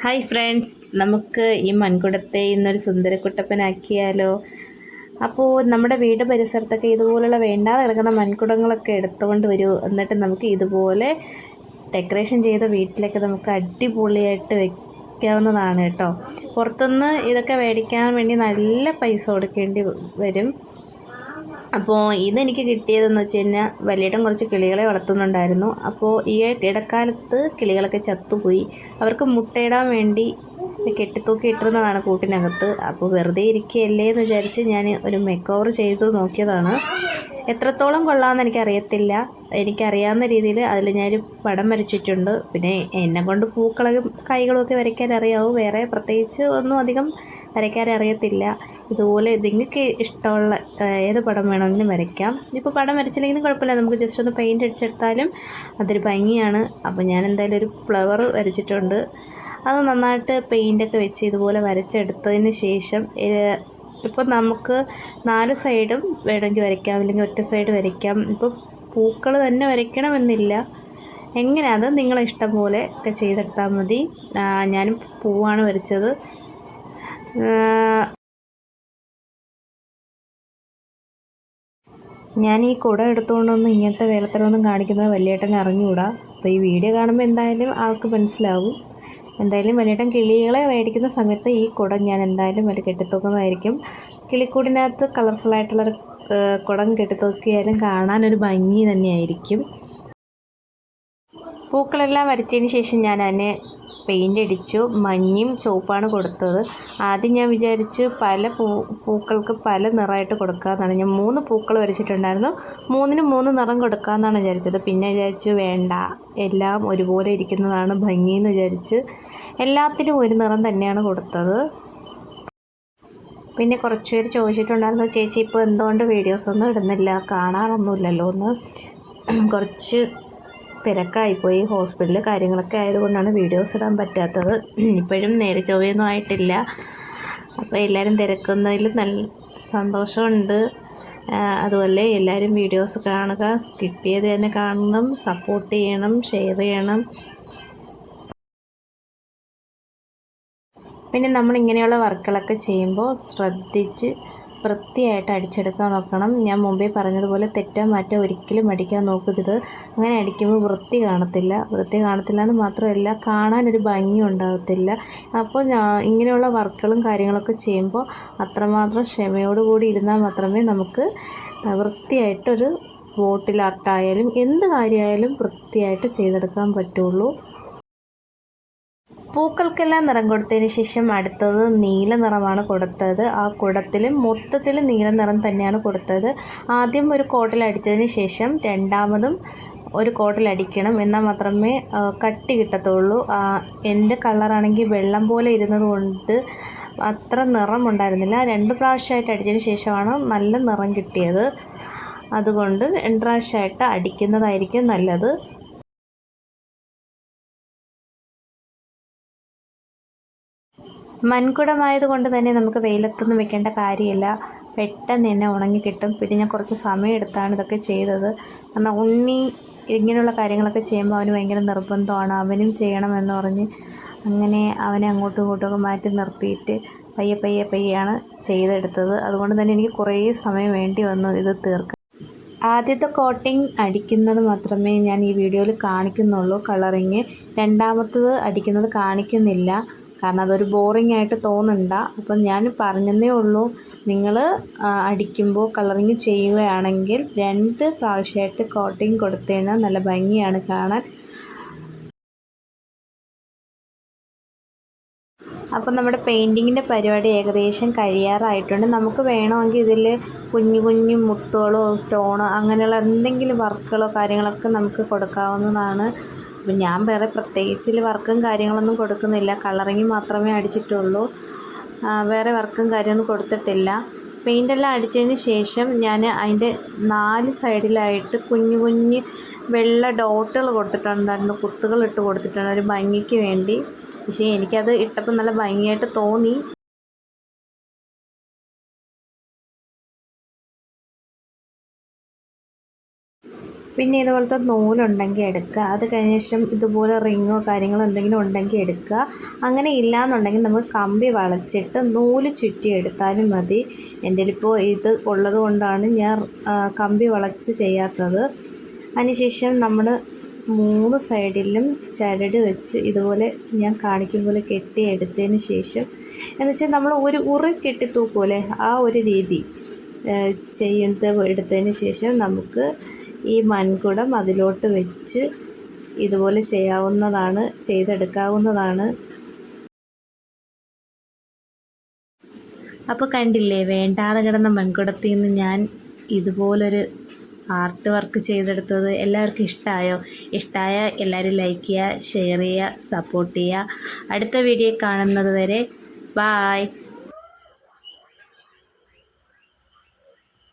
Hi friends നമുക്ക് ഈ മൺകുടത്തെ ഇന്നൊരു സുന്ദരക്കുട്ടപ്പനാക്കിയാലോ? അപ്പോൾ നമ്മുടെ വീട് പരിസരത്തൊക്കെ ഇതുപോലുള്ള വേണ്ടാതെ കിടക്കുന്ന മൺകുടങ്ങളൊക്കെ എടുത്തുകൊണ്ട് വരൂ. എന്നിട്ട് നമുക്ക് ഇതുപോലെ ഡെക്കറേഷൻ ചെയ്ത വീട്ടിലൊക്കെ നമുക്ക് അടിപൊളിയായിട്ട് വയ്ക്കാവുന്നതാണ് കേട്ടോ. പുറത്തുനിന്ന് ഇതൊക്കെ മേടിക്കാൻ വേണ്ടി നല്ല പൈസ കൊടുക്കേണ്ടി വരും. അപ്പോൾ ഇതെനിക്ക് കിട്ടിയതെന്ന് വെച്ച് കഴിഞ്ഞാൽ വലിയേട്ടൻ കുറച്ച് കിളികളെ വളർത്തുന്നുണ്ടായിരുന്നു. അപ്പോൾ ഈ ഇടക്കാലത്ത് കിളികളൊക്കെ ചത്തുപോയി. അവർക്ക് മുട്ടയിടാൻ വേണ്ടി കെട്ടിത്തൂക്കി ഇട്ടിരുന്നതാണ് കൂട്ടിനകത്ത്. അപ്പോൾ വെറുതെ ഇരിക്കുകയല്ലേ എന്ന് വിചാരിച്ച് ഞാൻ ഒരു മേക്ക് ഓവർ ചെയ്ത് നോക്കിയതാണ്. എത്രത്തോളം കൊള്ളാമെന്ന് എനിക്കറിയത്തില്ല. എനിക്കറിയാവുന്ന രീതിയിൽ അതിൽ ഞാനൊരു പടം വരച്ചിട്ടുണ്ട്. പിന്നെ എന്നെ കൊണ്ട് പൂക്കളും കൈകളും ഒക്കെ വരയ്ക്കാൻ അറിയാവൂ. വേറെ പ്രത്യേകിച്ച് ഒന്നും അധികം വരയ്ക്കാൻ അറിയത്തില്ല. ഇതുപോലെ നിങ്ങൾക്ക് ഇഷ്ടമുള്ള ഏത് പടം വേണമെങ്കിലും വരയ്ക്കാം. ഇപ്പോൾ പടം വരച്ചില്ലെങ്കിലും കുഴപ്പമില്ല. നമുക്ക് ജസ്റ്റ് ഒന്ന് പെയിന്റ് അടിച്ചെടുത്താലും അതൊരു ഭംഗിയാണ്. അപ്പോൾ ഞാൻ എന്തായാലും ഒരു ഫ്ലവർ വരച്ചിട്ടുണ്ട്. അത് നന്നായിട്ട് പെയിന്റൊക്കെ വെച്ച് ഇതുപോലെ വരച്ചെടുത്തതിന് ശേഷം ഇപ്പോൾ നമുക്ക് നാല് സൈഡും വേണമെങ്കിൽ വരയ്ക്കാം അല്ലെങ്കിൽ ഒറ്റ സൈഡ് വരയ്ക്കാം. ഇപ്പോൾ പൂക്കൾ തന്നെ വരയ്ക്കണമെന്നില്ല. എങ്ങനെ? അത് നിങ്ങളെ ഇഷ്ടം പോലെ ഒക്കെ ചെയ്തെടുത്താൽ മതി. ഞാനും പൂവാണ് വരച്ചത്. ഞാൻ ഈ കുട എടുത്തുകൊണ്ടൊന്നും ഇങ്ങനത്തെ വേലത്തരമൊന്നും കാണിക്കുന്നത് വലിയേട്ടൻ അറിഞ്ഞുകൂടാ. അപ്പോൾ ഈ വീഡിയോ കാണുമ്പോൾ എന്തായാലും ആൾക്ക് മനസ്സിലാവും. എന്തായാലും വലിയേട്ടൻ കിളികളെ മേടിക്കുന്ന സമയത്ത് ഈ കുടം ഞാൻ എന്തായാലും വലിയ കെട്ടിത്തൂക്കുന്നതായിരിക്കും. കിളിക്കൂടിനകത്ത് കളർഫുള്ളായിട്ടുള്ളൊരു കുടം കെട്ടിത്തൂക്കിയാലും കാണാനൊരു ഭംഗി തന്നെയായിരിക്കും. പൂക്കളെല്ലാം വരച്ചതിന് ശേഷം ഞാൻ അതിനെ പെയിന്റ് അടിച്ചു മഞ്ഞയും ചുവപ്പാണ് കൊടുത്തത്. ആദ്യം ഞാൻ വിചാരിച്ചു പല പൂ പൂക്കൾക്ക് പല നിറമായിട്ട് കൊടുക്കാമെന്നാണ് ഞാൻ മൂന്ന് പൂക്കൾ വരച്ചിട്ടുണ്ടായിരുന്നു. മൂന്നിനും മൂന്ന് നിറം കൊടുക്കാമെന്നാണ് വിചാരിച്ചത്. പിന്നെ വിചാരിച്ചു വേണ്ട എല്ലാം ഒരുപോലെ ഇരിക്കുന്നതാണ് ഭംഗിയെന്ന് വിചാരിച്ച്. എല്ലാത്തിനും ഒരു നിറം തന്നെയാണ് കൊടുത്തത്. പിന്നെ കുറച്ച് പേര് ചോദിച്ചിട്ടുണ്ടായിരുന്നു ചേച്ചി ഇപ്പോൾ എന്തുകൊണ്ട് വീഡിയോസൊന്നും ഇടുന്നില്ല? കാണാറൊന്നുമില്ലല്ലോ എന്ന് കുറച്ച് തിരക്കായിപ്പോയി ഹോസ്പിറ്റലിൽ കാര്യങ്ങളൊക്കെ ആയതുകൊണ്ടാണ് വീഡിയോസ് ഇടാൻ പറ്റാത്തത്. ഇപ്പോഴും നേരെ ചൊവ്വയൊന്നും ആയിട്ടില്ല. അപ്പോൾ എല്ലാവരും തിരക്കുന്നതിൽ നല്ല സന്തോഷമുണ്ട്. അതുപോലെ എല്ലാവരും വീഡിയോസ് കാണുക. സ്കിപ്പ് ചെയ്ത് തന്നെ കാണണം. സപ്പോർട്ട് ചെയ്യണം. ഷെയർ ചെയ്യണം. പിന്നെ നമ്മൾ ഇങ്ങനെയുള്ള വർക്കുകളൊക്കെ ചെയ്യുമ്പോൾ ശ്രദ്ധിച്ച് വൃത്തിയായിട്ട് അടിച്ചെടുക്കാൻ നോക്കണം. ഞാൻ മുമ്പേ പറഞ്ഞതുപോലെ തെറ്റാ മാറ്റാൻ ഒരിക്കലും അടിക്കാൻ നോക്കരുത്. അങ്ങനെ അടിക്കുമ്പോൾ വൃത്തി കാണത്തില്ല. വൃത്തി കാണത്തില്ല എന്ന് മാത്രമല്ല കാണാനൊരു ഭംഗി ഉണ്ടാകത്തില്ല. അപ്പോൾ ഞാൻ ഇങ്ങനെയുള്ള വർക്കുകളും കാര്യങ്ങളൊക്കെ ചെയ്യുമ്പോൾ അത്രമാത്രം ക്ഷമയോടുകൂടി ഇരുന്നാൽ മാത്രമേ നമുക്ക് വൃത്തിയായിട്ടൊരു ബോട്ടിൽ ആർട്ടായാലും എന്ത് കാര്യമായാലും വൃത്തിയായിട്ട് ചെയ്തെടുക്കാൻ പറ്റുള്ളൂ. പൂക്കൾക്കെല്ലാം നിറം കൊടുത്തതിന് ശേഷം അടുത്തത് നീല നിറമാണ് കൊടുത്തത്. ആ കുടത്തിൽ മൊത്തത്തിൽ നീല നിറം തന്നെയാണ് കൊടുത്തത്. ആദ്യം ഒരു കോട്ടിൽ അടിച്ചതിന് ശേഷം രണ്ടാമതും ഒരു കോട്ടിൽ അടിക്കണം. എന്നാൽ മാത്രമേ കട്ടി കിട്ടത്തുള്ളൂ. എന്റെ കളറാണെങ്കിൽ വെള്ളം പോലെ ഇരുന്നത് കൊണ്ട് അത്ര നിറം ഉണ്ടായിരുന്നില്ല രണ്ട് പ്രാവശ്യമായിട്ട് അടിച്ചതിന് ശേഷമാണ് നല്ല നിറം കിട്ടിയത്. അതുകൊണ്ട് രണ്ട് പ്രാവശ്യമായിട്ട് അടിക്കുന്നതായിരിക്കും നല്ലത്. മൺകുടമായതുകൊണ്ട് തന്നെ നമുക്ക് വെയിലത്തൊന്നും വെക്കേണ്ട കാര്യമില്ല. പെട്ടെന്ന് തന്നെ ഉണങ്ങി കിട്ടും. പിന്നെ ഞാൻ കുറച്ച് സമയം എടുത്താണ് ഇതൊക്കെ ചെയ്തത്. കാരണം ഉണ്ണി ഇങ്ങനെയുള്ള കാര്യങ്ങളൊക്കെ ചെയ്യുമ്പോൾ അവന് ഭയങ്കര നിർബന്ധമാണ്. അവനും ചെയ്യണമെന്ന് പറഞ്ഞ് അങ്ങനെ അവനെ അങ്ങോട്ടും ഇങ്ങോട്ടുമൊക്കെ മാറ്റി നിർത്തിയിട്ട് പയ്യെ പയ്യെ പയ്യാണ് ചെയ്തെടുത്തത്. അതുകൊണ്ട് തന്നെ എനിക്ക് കുറേ സമയം വേണ്ടി വന്നു ഇത് തീർക്കാൻ. ആദ്യത്തെ കോട്ടിങ് അടിക്കുന്നത് മാത്രമേ ഞാൻ ഈ വീഡിയോയിൽ കാണിക്കുന്നുള്ളൂ. കളറിങ്. രണ്ടാമത്തത് അടിക്കുന്നത് കാണിക്കുന്നില്ല. കാരണം അതൊരു ബോറിംഗ് ആയിട്ട് തോന്നണ്ട. അപ്പം ഞാൻ പറഞ്ഞതേ ഉള്ളൂ നിങ്ങൾ അടിക്കുമ്പോൾ കളറിങ് ചെയ്യുകയാണെങ്കിൽ രണ്ട് പ്രാവശ്യമായിട്ട് കോട്ടിങ് കൊടുത്തതിനാൽ നല്ല ഭംഗിയാണ് കാണാൻ. അപ്പം നമ്മുടെ പെയിന്റിങ്ങിന്റെ പരിപാടി ഏകദേശം കഴിയാറായിട്ടുണ്ട്. നമുക്ക് വേണമെങ്കിൽ ഇതിൽ കുഞ്ഞു കുഞ്ഞു മുത്തുകളോ സ്റ്റോണോ അങ്ങനെയുള്ള എന്തെങ്കിലും വർക്കുകളോ കാര്യങ്ങളൊക്കെ നമുക്ക് കൊടുക്കാവുന്നതാണ്. അപ്പം ഞാൻ വേറെ പ്രത്യേകിച്ച് വർക്കും കാര്യങ്ങളൊന്നും കൊടുക്കുന്നില്ല. കളറിങ് മാത്രമേ അടിച്ചിട്ടുള്ളൂ. വേറെ വർക്കും കാര്യമൊന്നും കൊടുത്തിട്ടില്ല. പെയിന്റെല്ലാം അടിച്ചതിന് ശേഷം ഞാൻ അതിന്റെ നാല് സൈഡിലായിട്ട് കുഞ്ഞു കുഞ്ഞ് വെള്ള ഡോട്ടുകൾ കൊടുത്തിട്ടുണ്ടായിരുന്നു. കുത്തുകൾ ഇട്ട് കൊടുത്തിട്ടുണ്ട്. ഒരു ഭംഗിക്ക് വേണ്ടി. പക്ഷേ എനിക്കത് ഇട്ടപ്പോൾ നല്ല ഭംഗിയായിട്ട് തോന്നി. പിന്നെ ഇതുപോലത്തെ നൂലുണ്ടെങ്കിൽ എടുക്കുക അത് കഴിഞ്ഞ ശേഷം ഇതുപോലെ റിങ്ങോ കാര്യങ്ങളോ എന്തെങ്കിലും ഉണ്ടെങ്കിൽ എടുക്കുക അങ്ങനെ ഇല്ലയെന്നുണ്ടെങ്കിൽ നമുക്ക് കമ്പി വളച്ചിട്ട് നൂൽ ചുറ്റി എടുത്താലും മതി. എന്റെ ഇപ്പോൾ ഇത് ഉള്ളത് കൊണ്ടാണ് ഞാൻ കമ്പി വളച്ച് ചെയ്യാത്തത്. അതിനുശേഷം നമ്മൾ മൂന്ന് സൈഡിലും ചരട് വെച്ച് ഇതുപോലെ ഞാൻ കാണിക്കും പോലെ കെട്ടി എടുത്തതിന് ശേഷം എന്ന് വെച്ചാൽ നമ്മൾ ഒരു ഉറി കെട്ടി ആ ഒരു രീതി ചെയ്യുന്നത് എടുത്തതിന് ശേഷം നമുക്ക് ഈ മൺകുടം അതിലോട്ട് വെച്ച് ഇതുപോലെ ചെയ്യാവുന്നതാണ് ചെയ്തെടുക്കാവുന്നതാണ്. അപ്പോൾ കണ്ടില്ലേ വേണ്ടാതെ കിടന്ന മൺകുടത്തിൽ നിന്ന് ഞാൻ ഇതുപോലൊരു ആർട്ട് വർക്ക് ചെയ്തെടുത്തത് എല്ലാവർക്കും ഇഷ്ടമായോ ഇഷ്ടമായ എല്ലാവരും ലൈക്ക് ചെയ്യുക ഷെയർ ചെയ്യുക സപ്പോർട്ട് ചെയ്യുക. അടുത്ത വീഡിയോ കാണുന്നത് വരെ ബായ്